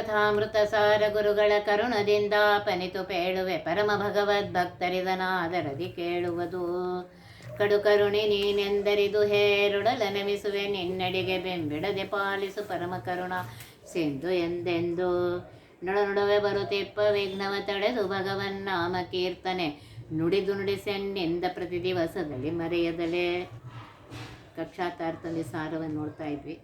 ಕಥಾಮೃತ ಸಾರ ಗುರುಗಳ ಕರುಣದಿಂದ ಪನಿತು ಪೇಳುವೆ ಪರಮ ಭಗವದ್ ಭಕ್ತರಿದನಾದರದಿ ಕೇಳುವುದು. ಕಡು ಕರುಣಿ ನೀನೆಂದರಿದು ಹೇರುಡಲ ನಮಿಸುವೆ, ನಿನ್ನಡಿಗೆ ಬೆಂಬಿಡದೆ ಪಾಲಿಸು ಪರಮ ಕರುಣ ಸಿಂಧು ಎಂದೆಂದು. ನೊಡ ನೊಡವೆ ಬರುತ್ತಿಪ್ಪ ವಿಘ್ನವ ತಡೆದು ಭಗವನ್ ನಾಮ ಕೀರ್ತನೆ, ನುಡಿದು ನುಡಿಸೆನ್ನಿಂದ ಪ್ರತಿ ದಿವಸದಲ್ಲಿ ಮರೆಯದಲೇ. ಕಕ್ಷಾತಾರ್ಥದಲ್ಲಿ ಸಾರವನ್ನು ನೋಡ್ತಾ ಇದ್ವಿ.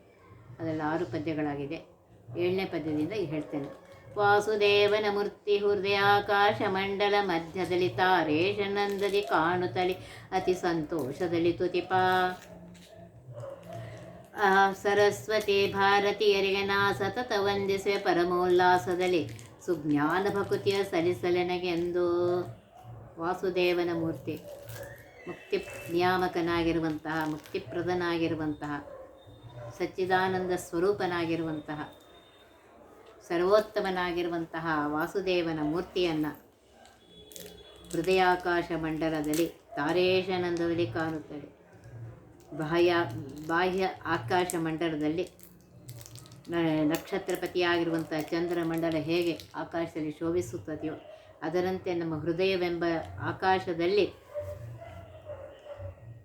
ಅದೆಲ್ಲ ಆರು ಪದ್ಯಗಳಾಗಿದೆ. ಏಳನೇ ಪದ್ಯದಿಂದ ಹೇಳ್ತೇನೆ. ವಾಸುದೇವನ ಮೂರ್ತಿ ಹೃದಯಾಕಾಶ ಮಂಡಲ ಮಧ್ಯದಲ್ಲಿ ತಾರೇಶನಂದದಿ ಕಾಣುತ್ತಲಿ ಅತಿ ಸಂತೋಷದಲ್ಲಿ ತುತಿಪ. ಆ ಸರಸ್ವತಿ ಭಾರತೀಯರಿಗೆ ನಾ ಸತತ ವಂದಿಸುವೆ ಪರಮೋಲ್ಲಾಸದಲ್ಲಿ ಸುಜ್ಞಾನ ಭಕುತಿಯ ಸಲಿಸಲೆನಗೆಂದು ವಾಸುದೇವನ ಮೂರ್ತಿ ಮುಕ್ತಿ ನಿಯಾಮಕನಾಗಿರುವಂತಹ, ಮುಕ್ತಿಪ್ರದನಾಗಿರುವಂತಹ, ಸಚ್ಚಿದಾನಂದ ಸ್ವರೂಪನಾಗಿರುವಂತಹ ಸರ್ವೋತ್ತಮನಾಗಿರುವಂತಹ ವಾಸುದೇವನ ಮೂರ್ತಿಯನ್ನು ಹೃದಯಾಕಾಶ ಮಂಡಲದಲ್ಲಿ ತಾರೇಶಾನಂದದಲ್ಲಿ ಕಾಣುತ್ತದೆ ಬಾಹ್ಯ ಬಾಹ್ಯ ಆಕಾಶ ಮಂಡಲದಲ್ಲಿ ನಕ್ಷತ್ರಪತಿಯಾಗಿರುವಂಥ ಚಂದ್ರಮಂಡಲ ಹೇಗೆ ಆಕಾಶದಲ್ಲಿ ಶೋಭಿಸುತ್ತದೆಯೋ ಅದರಂತೆ ನಮ್ಮ ಹೃದಯವೆಂಬ ಆಕಾಶದಲ್ಲಿ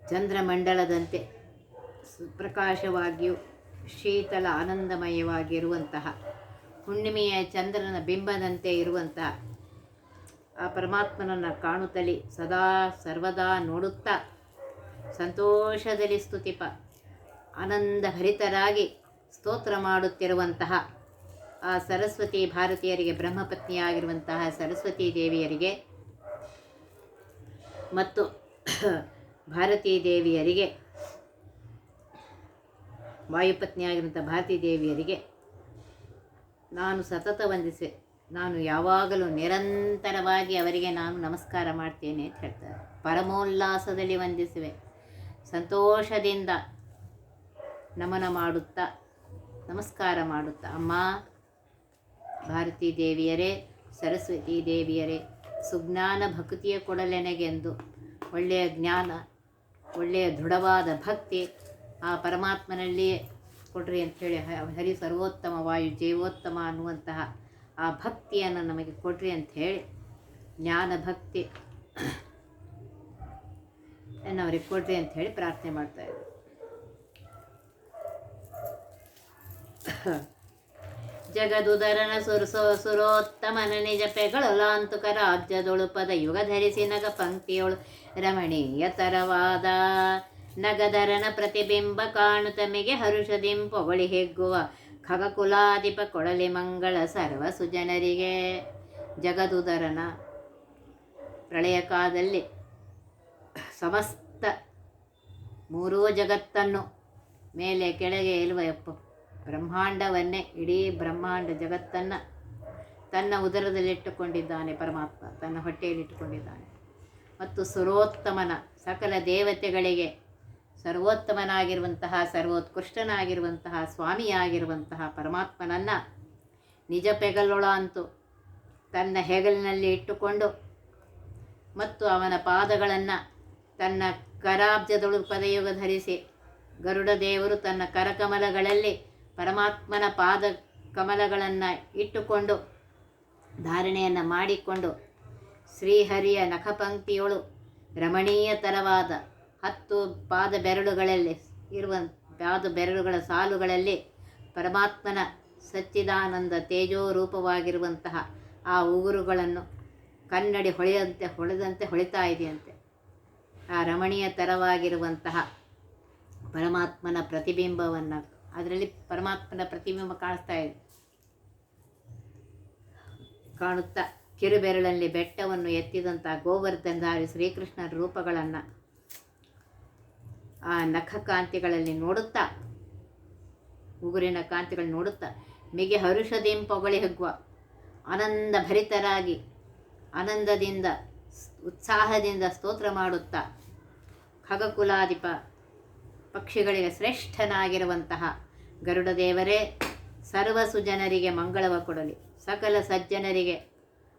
ಚಂದ್ರಮಂಡಲದಂತೆ ಸುಪ್ರಕಾಶವಾಗಿಯೂ ಶೀತಲ ಆನಂದಮಯವಾಗಿರುವಂತಹ ಹುಣ್ಣಿಮೆಯ ಚಂದ್ರನ ಬಿಂಬದಂತೆ ಇರುವಂಥ ಆ ಪರಮಾತ್ಮನನ್ನು ಕಾಣುತ್ತಲಿ ಸದಾ ಸರ್ವದಾ ನೋಡುತ್ತಾ ಸಂತೋಷದಲ್ಲಿ ಸ್ತುತಿಪ. ಆನಂದ ಭರಿತರಾಗಿ ಸ್ತೋತ್ರ ಮಾಡುತ್ತಿರುವಂತಹ ಆ ಸರಸ್ವತಿ ಭಾರತೀಯರಿಗೆ, ಬ್ರಹ್ಮಪತ್ನಿಯಾಗಿರುವಂತಹ ಸರಸ್ವತೀ ದೇವಿಯರಿಗೆ ಮತ್ತು ಭಾರತೀ ದೇವಿಯರಿಗೆ ವಾಯುಪತ್ನಿಯಾಗಿರುವಂಥ ಭಾರತೀ ದೇವಿಯರಿಗೆ ನಾನು ಸತತ ವಂದಿಸೆ, ನಾನು ಯಾವಾಗಲೂ ನಿರಂತರವಾಗಿ ಅವರಿಗೆ ನಾನು ನಮಸ್ಕಾರ ಮಾಡ್ತೇನೆ ಅಂತ ಹೇಳ್ತಾರೆ. ಪರಮೋಲ್ಲಾಸದಲ್ಲಿ ವಂದಿಸುವೆ. ಸಂತೋಷದಿಂದ ನಮನ ಮಾಡುತ್ತಾ, ನಮಸ್ಕಾರ ಮಾಡುತ್ತಾ, ಅಮ್ಮ, ಭಾರತೀ ದೇವಿಯರೇ, ಸರಸ್ವತಿ ದೇವಿಯರೇ, ಸುಜ್ಞಾನ ಭಕ್ತಿಯ ಕೊಡಲೆನಗೆಂದು, ಒಳ್ಳೆಯ ಜ್ಞಾನ, ಒಳ್ಳೆಯ ದೃಢವಾದ ಭಕ್ತಿ, ಆ ಪರಮಾತ್ಮನಲ್ಲಿಯೇ ಕೊಡ್ರಿ ಅಂಥೇಳಿ ಹರಿ ಸರ್ವೋತ್ತಮ ವಾಯು ಜೀವೋತ್ತಮ ಅನ್ನುವಂತಹ ಆ ಭಕ್ತಿಯನ್ನು ನಮಗೆ ಕೊಡ್ರಿ ಅಂತ ಹೇಳಿ ಜ್ಞಾನ ಭಕ್ತಿ ಅವ್ರಿಗೆ ಕೊಡ್ರಿ ಅಂತ ಹೇಳಿ ಪ್ರಾರ್ಥನೆ ಮಾಡ್ತಾ ಇದ್ದೆ ಜಗದುದರನ ಸುರಸೋ ಸುರೋತ್ತಮನ ನಿಜ ರಾಜ್ಯದೊಳು ಪದ ಯುಗ ಧರಿಸಿ ನಗ ಪಂಕ್ತಿಯೊಳು ರಮಣೀಯ ತರವಾದ ನಗದರನ ಪ್ರತಿಬಿಂಬ ಕಾಣು ತಮಗೆ ಹರುಷದಿಂ ಪೊಗಳಿ ಹೆಗ್ಗುವ. ಖಗಕುಲಾಧಿಪ ಕೊಳಲಿ ಮಂಗಳ ಸರ್ವ ಸುಜನರಿಗೆ ಜಗದುದರನ. ಪ್ರಳಯ ಕಾಲದಲ್ಲಿ ಸಮಸ್ತ ಮೂರೂ ಜಗತ್ತನ್ನು ಮೇಲೆ ಕೆಳಗೆ ಇಲ್ವ ಬ್ರಹ್ಮಾಂಡವನ್ನೇ, ಇಡೀ ಬ್ರಹ್ಮಾಂಡ ಜಗತ್ತನ್ನು ತನ್ನ ಉದರದಲ್ಲಿಟ್ಟುಕೊಂಡಿದ್ದಾನೆ ಪರಮಾತ್ಮ, ತನ್ನ ಹೊಟ್ಟೆಯಲ್ಲಿಟ್ಟುಕೊಂಡಿದ್ದಾನೆ. ಮತ್ತು ಸುರೋತ್ತಮನ ಸಕಲ ದೇವತೆಗಳಿಗೆ ಸರ್ವೋತ್ತಮನಾಗಿರುವಂತಹ, ಸರ್ವೋತ್ಕೃಷ್ಟನಾಗಿರುವಂತಹ, ಸ್ವಾಮಿಯಾಗಿರುವಂತಹ ಪರಮಾತ್ಮನನ್ನು ನಿಜ ಪೆಗಲೊಳ ಅಂತೂ ತನ್ನ ಹೆಗಲಿನಲ್ಲಿ ಇಟ್ಟುಕೊಂಡು ಮತ್ತು ಅವನ ಪಾದಗಳನ್ನು ತನ್ನ ಕರಾಬ್ಜದೊಳು ಪದಯುಗ ಧರಿಸಿ ಗರುಡ ದೇವರು ತನ್ನ ಕರಕಮಲಗಳಲ್ಲಿ ಪರಮಾತ್ಮನ ಪಾದ ಕಮಲಗಳನ್ನು ಇಟ್ಟುಕೊಂಡು ಧಾರಣೆಯನ್ನು ಮಾಡಿಕೊಂಡು ಶ್ರೀಹರಿಯ ನಖಪಂಕ್ತಿಯೊಳು ರಮಣೀಯತರವಾದ ಹತ್ತು ಪಾದ ಬೆರಳುಗಳಲ್ಲಿ, ಇರುವ ಪಾದ ಬೆರಳುಗಳ ಸಾಲುಗಳಲ್ಲಿ ಪರಮಾತ್ಮನ ಸಚ್ಚಿದಾನಂದ ತೇಜೋರೂಪವಾಗಿರುವಂತಹ ಆ ಉಗುರುಗಳನ್ನು ಕನ್ನಡಿ ಹೊಳೆಯಂತೆ, ಹೊಳೆದಂತೆ ಹೊಳಿತಾ ಇದೆಯಂತೆ. ಆ ರಮಣೀಯ ತರವಾಗಿರುವಂತಹ ಪರಮಾತ್ಮನ ಪ್ರತಿಬಿಂಬವನ್ನು, ಅದರಲ್ಲಿ ಪರಮಾತ್ಮನ ಪ್ರತಿಬಿಂಬ ಕಾಣಿಸ್ತಾ ಇದೆ. ಕಾಣುತ್ತಾ ಕಿರುಬೆರಳಲ್ಲಿ ಬೆಟ್ಟವನ್ನು ಎತ್ತಿದಂಥ ಗೋವರ್ಧನಧಾರಿ ಶ್ರೀಕೃಷ್ಣನ ರೂಪಗಳನ್ನು ಆ ನಖ ಕಾಂತಿಗಳಲ್ಲಿ ನೋಡುತ್ತಾ? ಉಗುರಿನ ಕಾಂತಿಗಳು ನೋಡುತ್ತಾ? ಮಿಗೆ ಹರುಷದಿಂ ಪೊಗಳಿ ಹಗ್ಗುವ ಆನಂದ ಭರಿತರಾಗಿ, ಆನಂದದಿಂದ, ಉತ್ಸಾಹದಿಂದ ಸ್ತೋತ್ರ ಮಾಡುತ್ತಾ? ಖಗಕುಲಾಧಿಪ ಪಕ್ಷಿಗಳಿಗೆ ಶ್ರೇಷ್ಠನಾಗಿರುವಂತಹ ಗರುಡ ದೇವರೇ ಸರ್ವಸು ಸುಜನರಿಗೆ ಮಂಗಳವ ಕೊಡಲಿ. ಸಕಲ ಸಜ್ಜನರಿಗೆ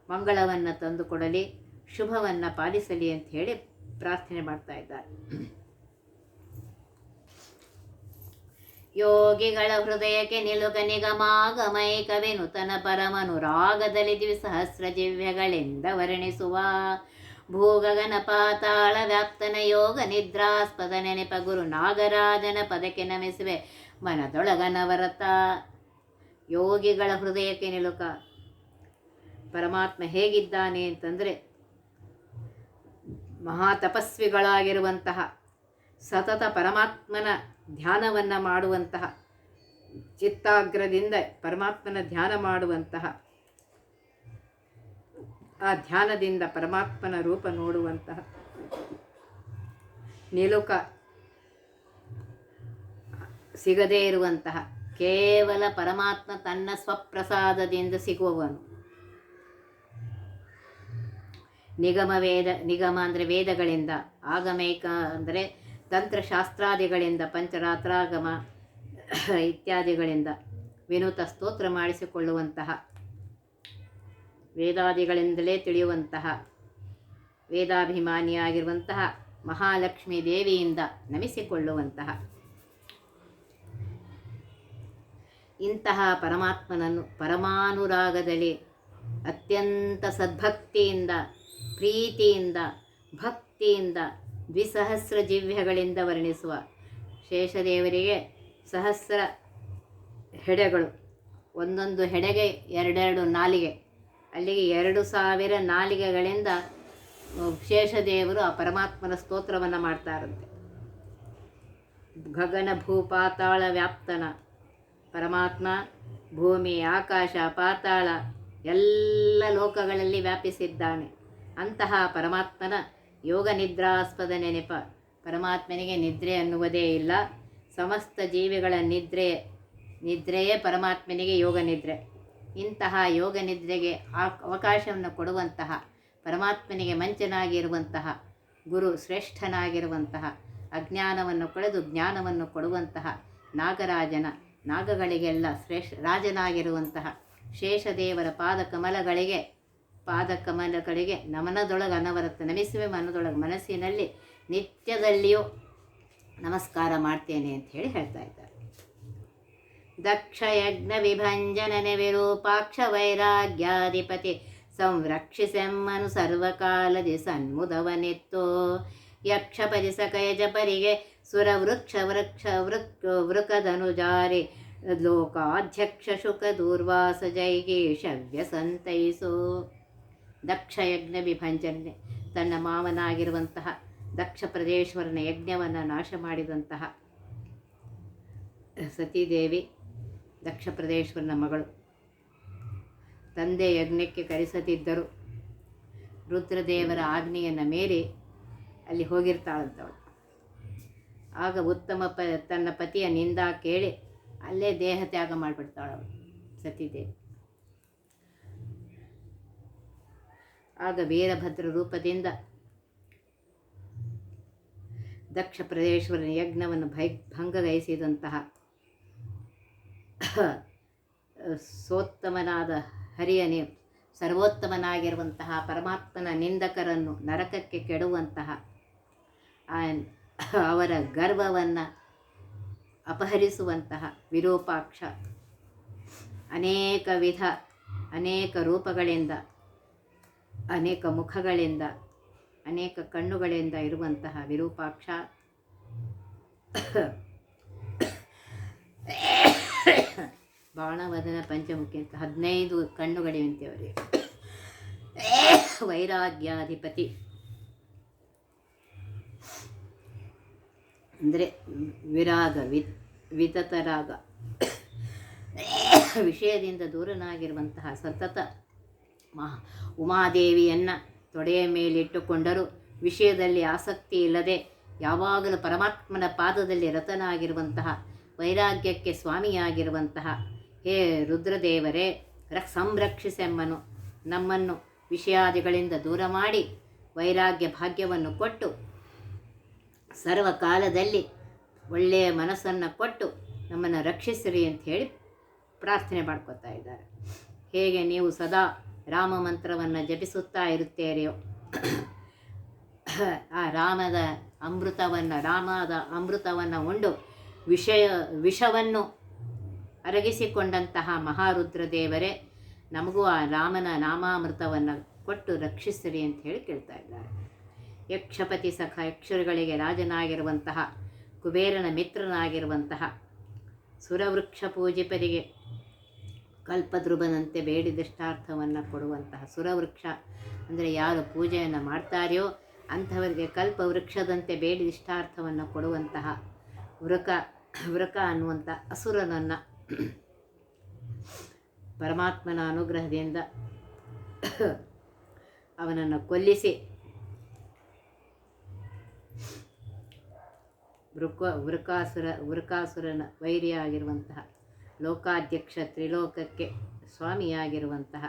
ಮಂಗಳವನ್ನು ತಂದುಕೊಡಲಿ ಶುಭವನ್ನು ಪಾಲಿಸಲಿ ಅಂತ ಹೇಳಿ ಪ್ರಾರ್ಥನೆ ಮಾಡ್ತಾ ಇದ್ದಾರೆ. ಯೋಗಿಗಳ ಹೃದಯಕ್ಕೆ ನಿಲುಕ ನಿಗಮಾಗಮೈಕವೇ ನೂತನ ಪರಮನುರಾಗದಲ್ಲಿ ದ್ವಿಸಹಸ್ರ ದಿವ್ಯಗಳೆಂದ ವರ್ಣಿಸುವ. ಭೂಗಗನ ಪಾತಾಳ ವ್ಯಾಪ್ತನ ಯೋಗ ನಿದ್ರಾಸ್ಪದ ನೆನಪ ಗುರು ನಾಗರಾಜನ ಪದಕ್ಕೆ ನಮಿಸುವೆ. ಮನದೊಳಗನವರತ ಯೋಗಿಗಳ ಹೃದಯಕ್ಕೆ ನಿಲುಕ. ಪರಮಾತ್ಮ ಹೇಗಿದ್ದಾನೆ ಅಂತಂದರೆ ಮಹಾತಪಸ್ವಿಗಳಾಗಿರುವಂತಹ ಸತತ ಪರಮಾತ್ಮನ ಧ್ಯಾನವನ್ನು ಮಾಡುವಂತಹ, ಚಿತ್ತಾಗ್ರದಿಂದ ಪರಮಾತ್ಮನ ಧ್ಯಾನ ಮಾಡುವಂತಹ, ಆ ಧ್ಯಾನದಿಂದ ಪರಮಾತ್ಮನ ರೂಪ ನೋಡುವಂತಹ ನಿಲುಕ ಸಿಗದೇ ಇರುವಂತಹ ಕೇವಲ ಪರಮಾತ್ಮ ತನ್ನ ಸ್ವಪ್ರಸಾದದಿಂದ ಸಿಗುವವನು. ನಿಗಮ ವೇದ, ನಿಗಮ ಅಂದರೆ ವೇದಗಳಿಂದ ಆಗಮೇಕ ಅಂದರೆ ತಂತ್ರಶಾಸ್ತ್ರಾದಿಗಳಿಂದ, ಪಂಚರಾತ್ರಾಗಮ ಇತ್ಯಾದಿಗಳಿಂದ ವಿನೂತ ಸ್ತೋತ್ರ ಮಾಡಿಸಿಕೊಳ್ಳುವಂತಹ, ವೇದಾದಿಗಳಿಂದಲೇ ತಿಳಿಯುವಂತಹ, ವೇದಾಭಿಮಾನಿಯಾಗಿರುವಂತಹ ಮಹಾಲಕ್ಷ್ಮೀ ದೇವಿಯಿಂದ ನಮಿಸಿಕೊಳ್ಳುವಂತಹ ಇಂತಹ ಪರಮಾತ್ಮನನ್ನು ಪರಮಾನುರಾಗದಲ್ಲಿ ಅತ್ಯಂತ ಸದ್ಭಕ್ತಿಯಿಂದ, ಪ್ರೀತಿಯಿಂದ, ಭಕ್ತಿಯಿಂದ ದ್ವಿಸಹಸ್ರ ಜಿವ್ಯಗಳಿಂದ ವರ್ಣಿಸುವ ಶೇಷದೇವರಿಗೆ ಸಹಸ್ರ ಹೆಡೆಗಳು. ಒಂದೊಂದು ಹೆಡೆಗೆ ಎರಡೆರಡು ನಾಲಿಗೆ. ಅಲ್ಲಿಗೆ ಎರಡು ಸಾವಿರ ನಾಲಿಗೆಗಳಿಂದ ಶೇಷದೇವರು ಆ ಪರಮಾತ್ಮನ ಸ್ತೋತ್ರವನ್ನು ಮಾಡ್ತಾರಂತೆ. ಗಗನ ಭೂಪಾತಾಳ ವ್ಯಾಪ್ತನ. ಪರಮಾತ್ಮ ಭೂಮಿ, ಆಕಾಶ, ಪಾತಾಳ, ಎಲ್ಲ ಲೋಕಗಳಲ್ಲಿ ವ್ಯಾಪಿಸಿದ್ದಾನೆ. ಅಂತಹ ಪರಮಾತ್ಮನ ಯೋಗ ನಿದ್ರಾಸ್ಪದ ನೆನಪ. ಪರಮಾತ್ಮನಿಗೆ ನಿದ್ರೆ ಅನ್ನುವುದೇ ಇಲ್ಲ. ಸಮಸ್ತ ಜೀವಿಗಳ ನಿದ್ರೆ, ನಿದ್ರೆಯೇ ಪರಮಾತ್ಮನಿಗೆ ಯೋಗ ನಿದ್ರೆ. ಇಂತಹ ಯೋಗ ನಿದ್ರೆಗೆ ಅವಕಾಶವನ್ನು ಕೊಡುವಂತಹ, ಪರಮಾತ್ಮನಿಗೆ ಮಂಚನಾಗಿರುವಂತಹ, ಗುರು ಶ್ರೇಷ್ಠನಾಗಿರುವಂತಹ, ಅಜ್ಞಾನವನ್ನು ಕಳೆದು ಜ್ಞಾನವನ್ನು ಕೊಡುವಂತಹ ನಾಗರಾಜನ, ನಾಗಗಳಿಗೆಲ್ಲ ಶ್ರೇಷ್ಠ ರಾಜನಾಗಿರುವಂತಹ ಶೇಷದೇವರ ಪಾದಕಮಲಗಳಿಗೆ ಕಡೆಗೆ ನಮನದೊಳಗೆ ಅನವರತ ನಮಿಸುವೆ ಮನದೊಳಗೆ ಮನಸ್ಸಿನಲ್ಲಿ ನಿತ್ಯದಲ್ಲಿಯೂ ನಮಸ್ಕಾರ ಮಾಡ್ತೇನೆ ಅಂತ ಹೇಳಿ ಹೇಳ್ತಾ ಇದ್ದಾರೆ. ದಕ್ಷ ಯಜ್ಞ ವಿಭಂಜನನೆ ವಿರೂಪಾಕ್ಷ ವೈರಾಗ್ಯಾಧಿಪತಿ ಸಂರಕ್ಷಿಸೆಮ್ಮನು ಸರ್ವಕಾಲದಿ ಸನ್ಮುದವನೆತ್ತೋ. ಯಕ್ಷಪದಿ ಸಕಯಜಪರಿಗೆ ಸುರವೃಕ್ಷ ವೃಕ್ಷ ವೃಕ್ ವೃಕಧನುಜಾರಿ ಲೋಕಾಧ್ಯಕ್ಷ ಶುಕ ದೂರ್ವಾಸ ಜೈಗೇಶವ್ಯ ಸಂತೈಸೋ. ದಕ್ಷ ಯಜ್ಞ ವಿಭಂಜನೆ ತನ್ನ ಮಾವನಾಗಿರುವಂತಹ ದಕ್ಷ ಪ್ರದೇಶ್ವರನ ಯಜ್ಞವನ್ನು ನಾಶ ಮಾಡಿದಂತಹ ಸತೀದೇವಿ ದಕ್ಷ ಪ್ರದೇಶ್ವರನ ಮಗಳು. ತಂದೆ ಯಜ್ಞಕ್ಕೆ ಕರೆಸದಿದ್ದರು ರುದ್ರದೇವರ ಆಜ್ಞೆಯನ್ನು ಮೀರಿ ಅಲ್ಲಿ ಹೋಗಿರ್ತಾಳಂತವಳು. ಆಗ ಉತ್ತಮ ಪ, ತನ್ನ ಪತಿಯ ನಿಂದ ಕೇಳಿ ಅಲ್ಲೇ ದೇಹ ತ್ಯಾಗ ಮಾಡಿಬಿಡ್ತಾಳವಳು ಸತೀದೇವಿ. ಆಗ ವೀರಭದ್ರ ರೂಪದಿಂದ ದಕ್ಷ ಪ್ರದೇಶ್ವರನ ಯಜ್ಞವನ್ನು ಭೈ ಭಂಗಗೈಸಿದಂತಹ ಸೋತ್ತಮನಾದ ಹರಿಯನೇ ಸರ್ವೋತ್ತಮನಾಗಿರುವಂತಹ ಪರಮಾತ್ಮನ ನಿಂದಕರನ್ನು ನರಕಕ್ಕೆ ಕೆಡುವಂತಹ ಅವರ ಗರ್ವವನ್ನು ಅಪಹರಿಸುವಂತಹ ವಿರೂಪಾಕ್ಷ ಅನೇಕ ವಿಧ, ಅನೇಕ ರೂಪಗಳಿಂದ ಅನೇಕ ಮುಖಗಳಿಂದ, ಅನೇಕ ಕಣ್ಣುಗಳಿಂದ ಇರುವಂತಹ ವಿರೂಪಾಕ್ಷ. ಬಾಣವದನ ಪಂಚಮುಖಿ ಅಂತ ಹದಿನೈದು ಕಣ್ಣುಗಳಿವಂತೆ ಅವರಿಗೆ. ವೈರಾಗ್ಯಾಧಿಪತಿ. ಅಂದರೆ ವಿರಾಗ ವಿ ವಿತತರಾಗ. ವಿಷಯದಿಂದ ದೂರನಾಗಿರುವಂತಹ ಸತತ ಉಮಾದೇವಿಯನ್ನು ತೊಡೆಯ ಮೇಲಿಟ್ಟುಕೊಂಡರೂ. ವಿಷಯದಲ್ಲಿ ಆಸಕ್ತಿ ಇಲ್ಲದೆ ಯಾವಾಗಲೂ ಪರಮಾತ್ಮನ ಪಾದದಲ್ಲಿ ರತನಾಗಿರುವಂತಹ, ವೈರಾಗ್ಯಕ್ಕೆ ಸ್ವಾಮಿಯಾಗಿರುವಂತಹ, ಹೇ ರುದ್ರದೇವರೇ ರಕ್ ಸಂರಕ್ಷಿಸೆಮ್ಮನು. ನಮ್ಮನ್ನು ವಿಷಯಾದಿಗಳಿಂದ ದೂರ ಮಾಡಿ ವೈರಾಗ್ಯ ಭಾಗ್ಯವನ್ನು ಕೊಟ್ಟು, ಸರ್ವಕಾಲದಲ್ಲಿ ಒಳ್ಳೆಯ ಮನಸ್ಸನ್ನು ಕೊಟ್ಟು ನಮ್ಮನ್ನು ರಕ್ಷಿಸಿರಿ ಅಂತ ಹೇಳಿ ಪ್ರಾರ್ಥನೆ ಮಾಡ್ಕೋತಾ ಇದ್ದಾರೆ. ಹೇಗೆ ನೀವು ಸದಾ ರಾಮ ಮಂತ್ರವನ್ನು ಜಪಿಸುತ್ತಾ ಇರುತ್ತೇರೆಯೋ? ಆ ರಾಮದ ಅಮೃತವನ್ನು ರಾಮದ ಅಮೃತವನ್ನು ಉಂಡು ವಿಷಯ, ವಿಷವನ್ನು ಅರಗಿಸಿಕೊಂಡಂತಹ ಮಹಾರುದ್ರದೇವರೇ, ನಮಗೂ ಆ ರಾಮನ ನಾಮಾಮೃತವನ್ನು ಕೊಟ್ಟು ರಕ್ಷಿಸಿರಿ ಅಂತ ಹೇಳಿ ಕೇಳ್ತಾ ಇದ್ದಾರೆ. ಯಕ್ಷಪತಿ ಸಖ ಯಕ್ಷರುಗಳಿಗೆ ರಾಜನಾಗಿರುವಂತಹ, ಕುಬೇರನ ಮಿತ್ರನಾಗಿರುವಂತಹ ಸುರವೃಕ್ಷ ಪೂಜಿಪರಿಗೆ ಕಲ್ಪದ್ರುಬನಂತೆ ಬೇಡಿದಷ್ಟಾರ್ಥವನ್ನು ಕೊಡುವಂತಹ ಸುರವೃಕ್ಷ. ಅಂದರೆ ಯಾರು ಪೂಜೆಯನ್ನು ಮಾಡ್ತಾರೆಯೋ ಅಂಥವರಿಗೆ ಕಲ್ಪವೃಕ್ಷದಂತೆ ಬೇಡಿದಿಷ್ಟಾರ್ಥವನ್ನು ಕೊಡುವಂತಹ ವೃಕ ವೃಕ ಅನ್ನುವಂಥ ಅಸುರನನ್ನು ಪರಮಾತ್ಮನ ಅನುಗ್ರಹದಿಂದ ಅವನನ್ನು ಕೊಲ್ಲಿಸಿ ವೃಕ, ವೃಕಾಸುರ, ವೃಕಾಸುರನ ವೈರಿಯಾಗಿರುವಂತಹ ಲೋಕಾಧ್ಯಕ್ಷ ತ್ರಿಲೋಕಕ್ಕೆ ಸ್ವಾಮಿಯಾಗಿರುವಂತಹ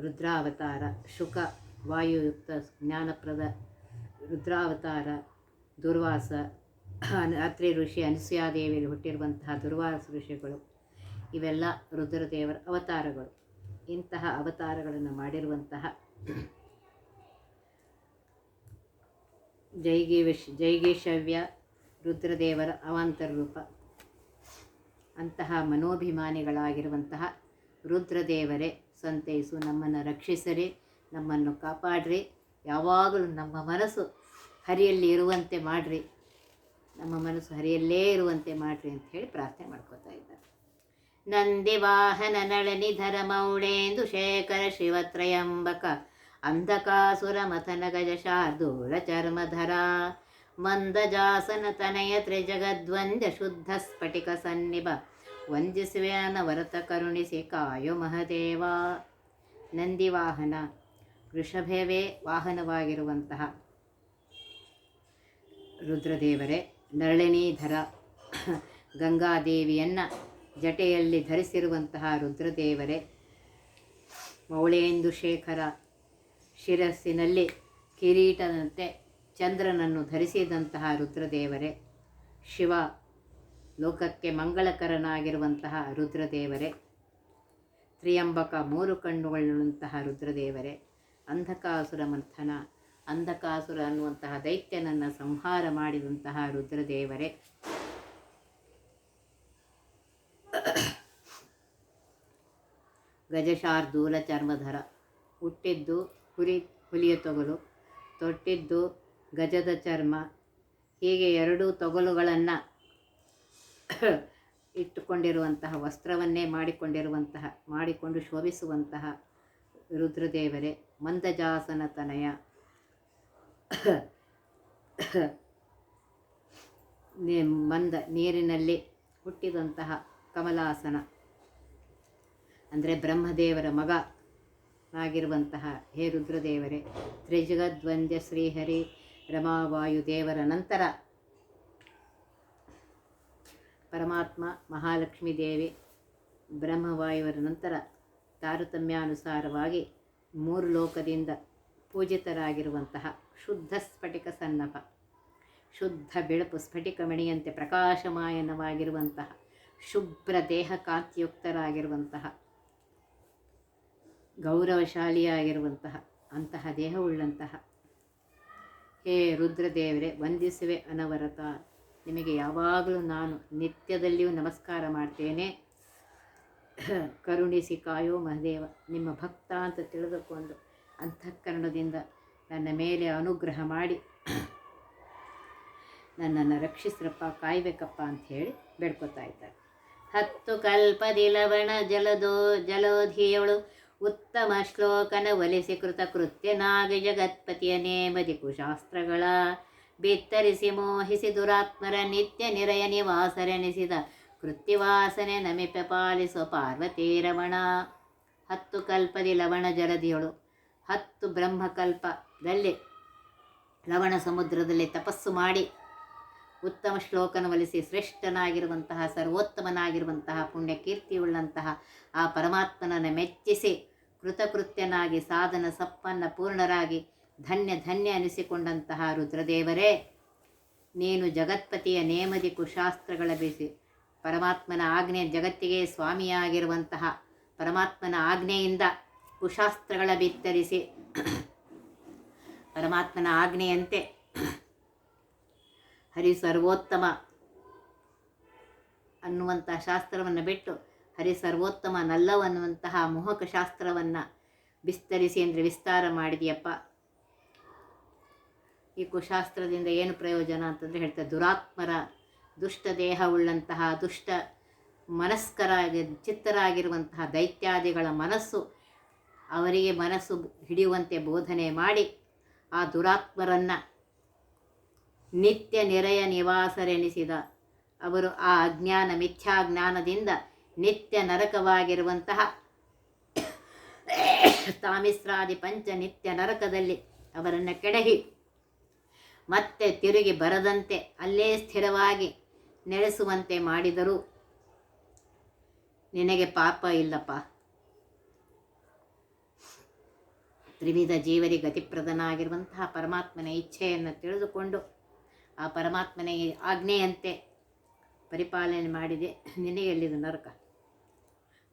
ರುದ್ರಾವತಾರ, ಶುಕ ವಾಯುಯುಕ್ತ ಜ್ಞಾನಪ್ರದ ರುದ್ರಾವತಾರ, ದುರ್ವಾಸ ಅತ್ರಿ ಋಷಿ ಅನಸೂಯಾದೇವಿಯಲ್ಲಿ ಹುಟ್ಟಿರುವಂತಹ ದುರ್ವಾಸ ಋಷಿಗಳು. ಇವೆಲ್ಲ ರುದ್ರದೇವರ ಅವತಾರಗಳು. ಇಂತಹ ಅವತಾರಗಳನ್ನು ಮಾಡಿರುವಂತಹ ಜೈಗೀವಿಶ್ ಜೈಗೇಶವ್ಯ ರುದ್ರದೇವರ ಅವಾಂತರ ರೂಪ ಅಂತಹ ಮನೋಭಿಮಾನಿಗಳಾಗಿರುವಂತಹ ರುದ್ರದೇವರೇ, ಸಂತೈಸು ನಮ್ಮನ್ನು ರಕ್ಷಿಸರಿ, ನಮ್ಮನ್ನು ಕಾಪಾಡ್ರಿ, ಯಾವಾಗಲೂ ನಮ್ಮ ಮನಸ್ಸು ಹರಿಯಲ್ಲಿ ಇರುವಂತೆ ಮಾಡಿರಿ, ನಮ್ಮ ಮನಸ್ಸು ಹರಿಯಲ್ಲೇ ಇರುವಂತೆ ಮಾಡಿರಿ ಅಂತ ಹೇಳಿ ಪ್ರಾರ್ಥನೆ ಮಾಡ್ಕೋತಾ ಇದ್ದಾರೆ. ನಂದಿ ವಾಹನ ನಳನಿಧರ ಮೌಳೇಂದು ಶೇಖರ ಶಿವತ್ರಯಂಬಕ ಅಂಧಕಾಸುರ ಮಥನ ಗಜ ಶಾರ್ದೂಲ ಮಂದಜಾಸನ ತನಯ ತ್ರಿಜಗದ್ವಂದ್ಯ ಶುದ್ಧ ಸ್ಫಟಿಕ ಸನ್ನಿಭ ವಂದಿಸುವೇನ ವರತ ಕರುಣಿಸಿ ಕಾಯೋ ಮಹದೇವ. ನಂದಿವಾಹನ, ವೃಷಭವೇ ವಾಹನವಾಗಿರುವಂತಹ ರುದ್ರದೇವರೇ ನರಳಿನೀಧರ ಗಂಗಾದೇವಿಯನ್ನು ಜಟೆಯಲ್ಲಿ ಧರಿಸಿರುವಂತಹ ರುದ್ರದೇವರೇ ಮೌಳೇಂದು ಶೇಖರ ಶಿರಸ್ಸಿನಲ್ಲಿ ಕಿರೀಟದಂತೆ ಚಂದ್ರನನ್ನು ಧರಿಸಿದಂತಹ ರುದ್ರದೇವರೇ, ಶಿವ ಲೋಕಕ್ಕೆ ಮಂಗಳಕರನಾಗಿರುವಂತಹ ರುದ್ರದೇವರೇ, ತ್ರಿಯಂಬಕ ಮೂರು ಕಣ್ಣುಗಳಂತಹ ರುದ್ರದೇವರೇ, ಅಂಧಕಾಸುರ ಮಂಥನ, ಅಂಧಕಾಸುರ ಅನ್ನುವಂತಹ ದೈತ್ಯನನ್ನು ಸಂಹಾರ ಮಾಡಿದಂತಹ ರುದ್ರದೇವರೇ. ಗಜಶಾರ್ದೂಲ ಚರ್ಮಧರ ಹುಟ್ಟಿದ್ದು ಹುರಿ ಹುಲಿಯ ತೊಗಲು, ತೊಟ್ಟಿದ್ದು ಗಜದ ಚರ್ಮ, ಹೀಗೆ ಎರಡೂ ತೊಗಲುಗಳನ್ನು ಇಟ್ಟುಕೊಂಡಿರುವಂತಹ, ವಸ್ತ್ರವನ್ನೇ ಮಾಡಿಕೊಂಡಿರುವಂತಹ, ಮಾಡಿಕೊಂಡು ಶೋಭಿಸುವಂತಹ ರುದ್ರದೇವರೇ, ಮಂದಜಾಸನ ತನಯ. ಮಂದ ನೀರಿನಲ್ಲಿ ಹುಟ್ಟಿದಂತಹ ಕಮಲಾಸನ. ಅಂದರೆ ಬ್ರಹ್ಮದೇವರ ಮಗ ಆಗಿರುವಂತಹ ಹೇ ರುದ್ರದೇವರೇ, ತ್ರಿಜಗದ್ವಂದ್ಯ ಶ್ರೀಹರಿ ರಮಾವಾಯುದೇವರ ನಂತರ ಪರಮಾತ್ಮ ಮಹಾಲಕ್ಷ್ಮೀ ದೇವಿ ಬ್ರಹ್ಮವಾಯುವರ ನಂತರ ತಾರತಮ್ಯಾನುಸಾರವಾಗಿ ಮೂರು ಲೋಕದಿಂದ ಪೂಜಿತರಾಗಿರುವಂತಹ ಶುದ್ಧ ಸ್ಫಟಿಕ ಸನ್ನಪ, ಶುದ್ಧ ಬೆಳಕು ಸ್ಫಟಿಕ ಮಣಿಯಂತೆ ಪ್ರಕಾಶಮಾಯನವಾಗಿರುವಂತಹ ಶುಭ್ರ ದೇಹ ಕಾಂತಿಯುಕ್ತರಾಗಿರುವಂತಹ ಗೌರವಶಾಲಿಯಾಗಿರುವಂತಹ, ಅಂತಹ ದೇಹವುಳ್ಳಂತಹ. ಹೇ ರುದ್ರದೇವರೇ, ವಂದಿಸುವೆ ಅನವರತ. ನಿಮಗೆ ಯಾವಾಗಲೂ ನಾನು ನಿತ್ಯದಲ್ಲಿಯೂ ನಮಸ್ಕಾರ ಮಾಡ್ತೇನೆ. ಕರುಣಿಸಿ ಕಾಯೋ ಮಹದೇವ, ನಿಮ್ಮ ಭಕ್ತ ಅಂತ ತಿಳಿದುಕೊಂಡು ಅಂತಃಕರಣದಿಂದ ನನ್ನ ಮೇಲೆ ಅನುಗ್ರಹ ಮಾಡಿ ನನ್ನನ್ನು ರಕ್ಷಿಸ್ರಪ್ಪ, ಕಾಯ್ಬೇಕಪ್ಪ ಅಂತ ಹೇಳಿ ಬೇಡ್ಕೊತಾ ಇದ್ದಾರೆ. ಹತ್ತು ಕಲ್ಪದಿ ಲವಣ ಜಲದೋ, ಜಲೋಧಿಯವಳು ಉತ್ತಮ ಶ್ಲೋಕನ ಒಲಿಸಿ ಕೃತ ಕೃತ್ಯನಾಗಿ ಜಗತ್ಪತಿಯ ನೇಮದಿ ಕುಶಾಸ್ತ್ರಗಳ. ಬಿತ್ತರಿಸಿ ಮೋಹಿಸಿ ದುರಾತ್ಮರ ನಿತ್ಯ ನಿರಯ ನಿವಾಸರೆನಿಸಿದ ಕೃತ್ಯವಾಸನೆ ನಮಿಪೆ ಪಾಲಿಸೋ ಪಾರ್ವತಿ ರಮಣ. ಹತ್ತು ಕಲ್ಪದಿ ಲವಣ ಜಲದಿಯಳು ಹತ್ತು ಬ್ರಹ್ಮಕಲ್ಪದಲ್ಲಿ ಲವಣ ಸಮುದ್ರದಲ್ಲಿ ತಪಸ್ಸು ಮಾಡಿ ಉತ್ತಮ ಶ್ಲೋಕನ ಒಲಿಸಿ ಶ್ರೇಷ್ಠನಾಗಿರುವಂತಹ, ಸರ್ವೋತ್ತಮನಾಗಿರುವಂತಹ, ಪುಣ್ಯಕೀರ್ತಿಯುಳ್ಳಂತಹ ಆ ಪರಮಾತ್ಮನನ್ನು ಮೆಚ್ಚಿಸಿ ಕೃತಕೃತ್ಯನಾಗಿ, ಸಾಧನ ಸಪ್ಪನ್ನ ಪೂರ್ಣರಾಗಿ, ಧನ್ಯ ಧನ್ಯ ಅನಿಸಿಕೊಂಡಂತಹ ರುದ್ರದೇವರೇ, ನೀನು ಜಗತ್ಪತಿಯ ನೇಮದಿ ಕುಶಾಸ್ತ್ರಗಳ ಬಿಸಿ, ಪರಮಾತ್ಮನ ಆಜ್ಞೆ ಜಗತ್ತಿಗೆ ಸ್ವಾಮಿಯಾಗಿರುವಂತಹ ಪರಮಾತ್ಮನ ಆಜ್ಞೆಯಿಂದ ಕುಶಾಸ್ತ್ರಗಳ ಬಿತ್ತರಿಸಿ, ಪರಮಾತ್ಮನ ಆಜ್ಞೆಯಂತೆ ಹರಿ ಸರ್ವೋತ್ತಮ ಅನ್ನುವಂಥ ಶಾಸ್ತ್ರವನ್ನು ಬಿಟ್ಟು ಹರಿ ಸರ್ವೋತ್ತಮ ನಲ್ಲವನ್ನುವಂತಹ ಮೋಹಕ ಶಾಸ್ತ್ರವನ್ನು ವಿಸ್ತರಿಸಿ ಅಂದರೆ ವಿಸ್ತಾರ ಮಾಡಿದೆಯಪ್ಪ. ಈ ಕುಶಾಸ್ತ್ರದಿಂದ ಏನು ಪ್ರಯೋಜನ ಅಂತಂದರೆ ಹೇಳ್ತಾರೆ, ದುರಾತ್ಮರ ದುಷ್ಟ ದೇಹವುಳ್ಳಂತಹ ದುಷ್ಟ ಮನಸ್ಕರಾಗಿ ಚಿತ್ತರಾಗಿರುವಂತಹ ದೈತ್ಯಾದಿಗಳ ಮನಸ್ಸು ಅವರಿಗೆ ಮನಸ್ಸು ಹಿಡಿಯುವಂತೆ ಬೋಧನೆ ಮಾಡಿ ಆ ದುರಾತ್ಮರನ್ನು ನಿತ್ಯ ನಿರಯ ನಿವಾಸರೆನಿಸಿದ ಅವರು ಆ ಅಜ್ಞಾನ ಮಿಥ್ಯಾಜ್ಞಾನದಿಂದ ನಿತ್ಯ ನರಕವಾಗಿರುವಂತಹ ತಾಮಿಸ್ರಾದಿ ಪಂಚ ನಿತ್ಯ ನರಕದಲ್ಲಿ ಅವರನ್ನು ಕೆಡಹಿ ಮತ್ತೆ ತಿರುಗಿ ಬರದಂತೆ ಅಲ್ಲೇ ಸ್ಥಿರವಾಗಿ ನೆಲೆಸುವಂತೆ ಮಾಡಿದರು. ನಿನಗೆ ಪಾಪ ಇಲ್ಲಪ್ಪ. ತ್ರಿವಿಧ ಜೀವರಿ ಗತಿಪ್ರದನಾಗಿರುವಂತಹ ಪರಮಾತ್ಮನ ಇಚ್ಛೆಯನ್ನು ತಿಳಿದುಕೊಂಡು ಆ ಪರಮಾತ್ಮನ ಆಜ್ಞೆಯಂತೆ ಪರಿಪಾಲನೆ ಮಾಡಿದೆ. ನಿನಗೆ ಎಲ್ಲಿದು ನರಕ?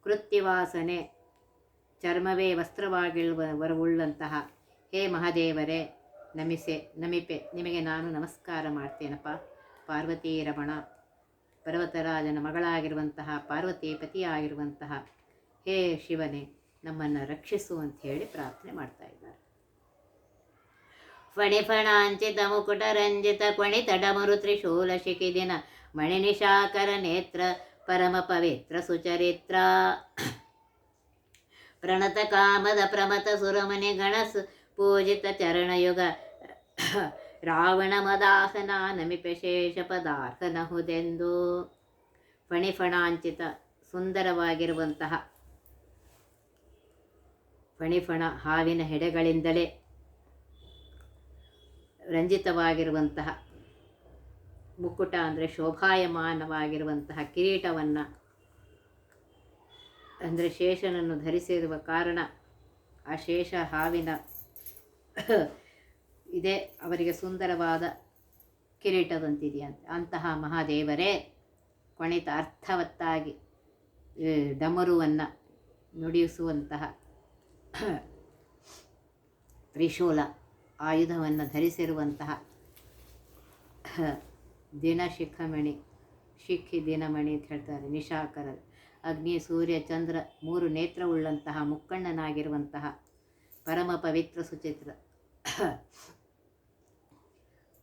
ಕೃತ್ಯವಾಸನೆ, ಚರ್ಮವೇ ವಸ್ತ್ರವಾಗಿರುವವರುಳ್ಳಂತಹ ಹೇ ಮಹಾದೇವರೇ, ನಮಿಸೆ, ನಮಿಪೆ, ನಿಮಗೆ ನಾನು ನಮಸ್ಕಾರ ಮಾಡ್ತೇನಪ್ಪ. ಪಾರ್ವತಿ ರಮಣ, ಪರ್ವತರಾಜನ ಮಗಳಾಗಿರುವಂತಹ, ಪಾರ್ವತಿ ಪತಿಯಾಗಿರುವಂತಹ, ಹೇ ಶಿವನೇ, ನಮ್ಮನ್ನು ರಕ್ಷಿಸು ಅಂತ ಹೇಳಿ ಪ್ರಾರ್ಥನೆ ಮಾಡ್ತಾ ಇದ್ದಾರೆ. ಫಣಿಫಣಾಂಚಿತ ಮುಕುಟ ರಂಜಿತ ಕ್ವಣಿತ ಡಮರು ತ್ರಿಶೂಲ ಶಿಖಿದಿನ, ಮಣಿನಿಶಾಕರ ನೇತ್ರ ಪರಮ ಪವಿತ್ರ ಸುಚರಿತ್ರ ಪ್ರಣತ ಕಾಮದ ಪ್ರಮತ ಸುರಮನೆ ಗಣಸು ಪೂಜಿತ ಚರಣಯುಗ ರಾವಣ ಮದಾಸನ ನಮಿಪಶೇಷ ಪದಾರ್ಥನಹುದೆಂದು ಫಣಿಫಣಾಂಚಿತ ಸುಂದರವಾಗಿರುವಂತಹ ಫಣಿಫಣ ಹಾವಿನ ಹೆಡೆಗಳಿಂದಲೇ ರಂಜಿತವಾಗಿರುವಂತಹ ಮುಕ್ಕುಟ ಅಂದರೆ ಶೋಭಾಯಮಾನವಾಗಿರುವಂತಹ ಕಿರೀಟವನ್ನು ಅಂದರೆ ಶೇಷನನ್ನು ಧರಿಸಿರುವ ಕಾರಣ ಆ ಶೇಷ ಹಾವಿನ ಇದೇ, ಅವರಿಗೆ ಸುಂದರವಾದ ಕಿರೀಟದಂತಿದೆಯಂತೆ. ಅಂತಹ ಮಹಾದೇವರೇ, ಕೊಣಿತ ಅರ್ಥವತ್ತಾಗಿ ಡಮರುವನ್ನು ನುಡಿಸುವಂತಹ ತ್ರಿಶೂಲ ಆಯುಧವನ್ನು ಧರಿಸಿರುವಂತಹ ದಿನಶಿಖಮಣಿ ಶಿಖಿ ದಿನಮಣಿ ಅಂತ ಹೇಳ್ತಾರೆ ನಿಶಾಕರ ಅಗ್ನಿ, ಸೂರ್ಯ, ಚಂದ್ರ ಮೂರು ನೇತ್ರವುಳ್ಳಂತಹ ಮುಕ್ಕಣ್ಣನಾಗಿರುವಂತಹ ಪರಮ ಪವಿತ್ರ ಸುಚಿತ್ರ.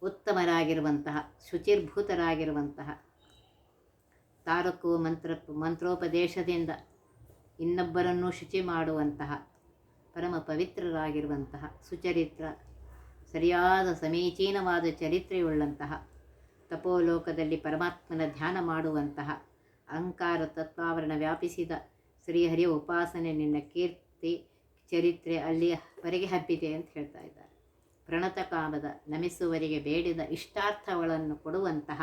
ಉತ್ತಮರಾಗಿರುವಂತಹ, ಶುಚಿರ್ಭೂತರಾಗಿರುವಂತಹ ತಾರಕು ಮಂತ್ರ, ಮಂತ್ರೋಪದೇಶದಿಂದ ಇನ್ನೊಬ್ಬರನ್ನು ಶುಚಿ ಮಾಡುವಂತಹ ಪರಮ ಪವಿತ್ರರಾಗಿರುವಂತಹ ಸುಚರಿತ್ರ, ಸರಿಯಾದ ಸಮೀಚೀನವಾದ ಚರಿತ್ರೆಯುಳ್ಳಂತಹ ತಪೋಲೋಕದಲ್ಲಿ ಪರಮಾತ್ಮನ ಧ್ಯಾನ ಮಾಡುವಂತಹ ಅಹಂಕಾರ ತತ್ವಾವರಣ ವ್ಯಾಪಿಸಿದ ಶ್ರೀಹರಿಯ ಉಪಾಸನೆ ನಿನ್ನ ಕೀರ್ತಿ ಚರಿತ್ರೆ ಅಲ್ಲಿ ಹೊರಗೆ ಹಬ್ಬಿದೆ ಅಂತ ಹೇಳ್ತಾ ಇದ್ದಾರೆ. ಪ್ರಣತ ಕಾಮದ ನಮಿಸುವರಿಗೆ ಬೇಡಿದ ಇಷ್ಟಾರ್ಥಗಳನ್ನು ಕೊಡುವಂತಹ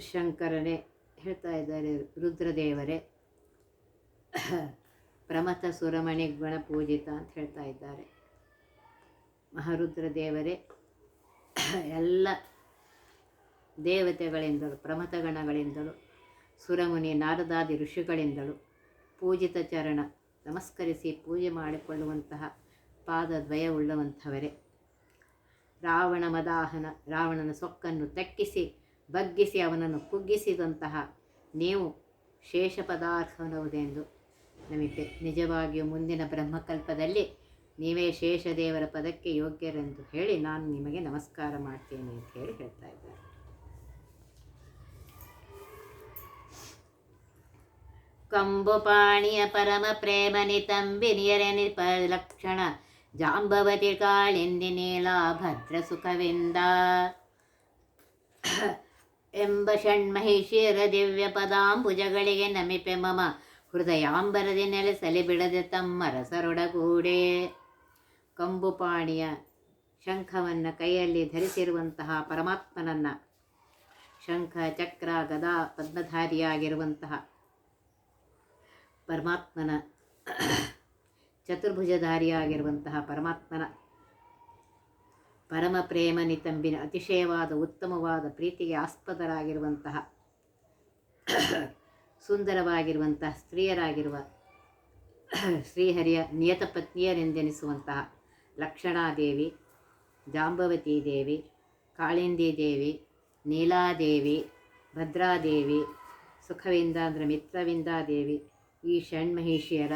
ಶಂಕರನೇ ಹೇಳ್ತಾ ಇದ್ದಾರೆ ರುದ್ರದೇವರೇ. ಪ್ರಮಥ ಸುರಮಣಿ ಗುಣಪೂಜಿತ ಅಂತ ಹೇಳ್ತಾ ಇದ್ದಾರೆ. ಮಹಾರುದ್ರ ದೇವರೇ ಎಲ್ಲ ದೇವತೆಗಳಿಂದಲೂ, ಪ್ರಮಥಗಣಗಳಿಂದಲೂ, ಸುರಮುನಿ ನಾರದಾದಿ ಋಷಿಗಳಿಂದಲೂ ಪೂಜಿತ ಚರಣ ನಮಸ್ಕರಿಸಿ ಪೂಜೆ ಮಾಡಿಕೊಳ್ಳುವಂತಹ ಪಾದದ್ವಯವುಳ್ಳವಂಥವರೇ. ರಾವಣ ಮದಾಹನ, ರಾವಣನ ಸೊಕ್ಕನ್ನು ತಕ್ಕಿಸಿ, ಬಗ್ಗಿಸಿ, ಅವನನ್ನು ಕುಗ್ಗಿಸಿದಂತಹ ನೀವು ಶೇಷ ಪದಾರ್ಥನವುದೆಂದು ನಮಗೆ ನಿಜವಾಗಿಯೂ ಮುಂದಿನ ಬ್ರಹ್ಮಕಲ್ಪದಲ್ಲಿ ನೀವೇ ಶೇಷದೇವರ ಪದಕ್ಕೆ ಯೋಗ್ಯರೆಂದು ಹೇಳಿ ನಾನು ನಿಮಗೆ ನಮಸ್ಕಾರ ಮಾಡ್ತೇನೆ ಅಂತ ಹೇಳಿ ಹೇಳ್ತಾ ಇದ್ದಾರೆ. ಕಂಬುಪಾಣಿಯ ಪರಮ ಪ್ರೇಮ ನಿತಂಬಿನಿಯರೆ ನಿಪಲಕ್ಷಣ ಜಾಂಬವತಿ ಕಾಳಿಂದಿ ನೀಲ ಭದ್ರ ಸುಖವಿಂದ. ಎಂಬ ಷಣ್ಮಹಿಷಿರ ದಿವ್ಯ ಪದಾಂಬುಜಗಳಿಗೆ ನಮಿಪೆ ಮಮ, ಹೃದಯಾಂಬರದಿ ನೆಲೆಸಲಿ ಬಿಡದೆ ತಮ್ಮ ರಸರೊಡಗೂಡೆ. ಕಂಬುಪಾಣಿಯ ಶಂಖವನ್ನು ಕೈಯಲ್ಲಿ ಧರಿಸಿರುವಂತಹ ಪರಮಾತ್ಮನನ್ನು ಶಂಖ, ಚಕ್ರ, ಗದಾ, ಪದ್ಮಧಾರಿಯಾಗಿರುವಂತಹ ಪರಮಾತ್ಮನ ಚತುರ್ಭುಜಧಾರಿಯಾಗಿರುವಂತಹ ಪರಮಾತ್ಮನ ಪರಮ ಪ್ರೇಮ ನಿತಂಬಿನ ಅತಿಶಯವಾದ, ಉತ್ತಮವಾದ, ಪ್ರೀತಿಗೆ ಆಸ್ಪದರಾಗಿರುವಂತಹ ಸುಂದರವಾಗಿರುವಂತಹ, ಸ್ತ್ರೀಯರಾಗಿರುವ ಶ್ರೀಹರಿಯ ನಿಯತ ಪತ್ನಿಯರೆಂದೆನಿಸುವಂತಹ ಲಕ್ಷಣಾದೇವಿ, ಜಾಂಬವತಿ ದೇವಿ, ಕಾಳಿಂದಿ ದೇವಿ, ನೀಲಾದೇವಿ, ಭದ್ರಾದೇವಿ ಸುಖವಿಂದ ಅಂದರೆ ಮಿತ್ರವಿಂದಾದೇವಿ, ಈ ಷಣ್ಮಹಿಷಿಯರ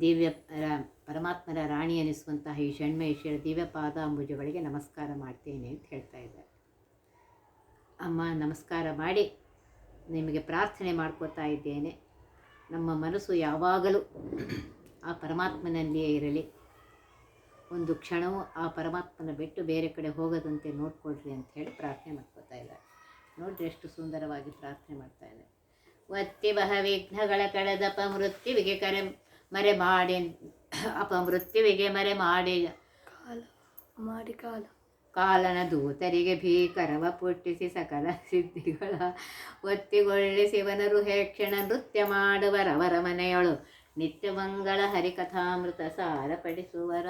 ದಿವ್ಯ ಪರಮಾತ್ಮರ ರಾಣಿ ಅನಿಸುವಂತಹ ಈ ಷಣ್ಮಹಿಷಿಯರ ದಿವ್ಯ ಪಾದಾಂಬುಜಗಳಿಗೆ ನಮಸ್ಕಾರ ಮಾಡ್ತೇನೆ ಅಂತ ಹೇಳ್ತಾ ಇದ್ದಾರೆ. ಅಮ್ಮ, ನಮಸ್ಕಾರ ಮಾಡಿ ನಿಮಗೆ ಪ್ರಾರ್ಥನೆ ಮಾಡ್ಕೋತಾ ಇದ್ದೇನೆ. ನಮ್ಮ ಮನಸ್ಸು ಯಾವಾಗಲೂ ಆ ಪರಮಾತ್ಮನಲ್ಲಿಯೇ ಇರಲಿ. ಒಂದು ಕ್ಷಣವೂ ಆ ಪರಮಾತ್ಮನ ಬಿಟ್ಟು ಬೇರೆ ಕಡೆ ಹೋಗದಂತೆ ನೋಡ್ಕೊಳ್ರಿ ಅಂತ ಹೇಳಿ ಪ್ರಾರ್ಥನೆ ಮಾಡ್ಕೋತಾ ಇದ್ದಾರೆ. ನೋಡ್ರಿ ಎಷ್ಟು ಸುಂದರವಾಗಿ ಪ್ರಾರ್ಥನೆ ಮಾಡ್ತಾ ಇದ್ದಾರೆ. ಒತ್ತಿ ಬಹ ವಿಘ್ನಗಳ ಕಳೆದಪ ಮೃತ್ಯುವಿಗೆ ಕರೆ ಮರೆ ಮಾಡಿ, ಅಪಮೃತ್ಯುವಿಗೆ ಮರೆ ಮಾಡಿ. ಕಾಲ ಮಾಡಿ ಕಾಲ. ಕಾಲನ ದೂತರಿಗೆ ಭೀಕರವ ಪುಟ್ಟಿಸಿ ಸಕಲ ಸಿದ್ಧಿಗಳ ಒತ್ತಿಗೊಳ್ಳಿಸಿವನರು ಹೇಕ್ಷಣ ನೃತ್ಯ ಮಾಡುವರವರ ಮನೆಯೊಳು ನಿತ್ಯ ಮಂಗಳ ಹರಿಕಥಾಮೃತ ಸಾರ ಪಡಿಸುವರ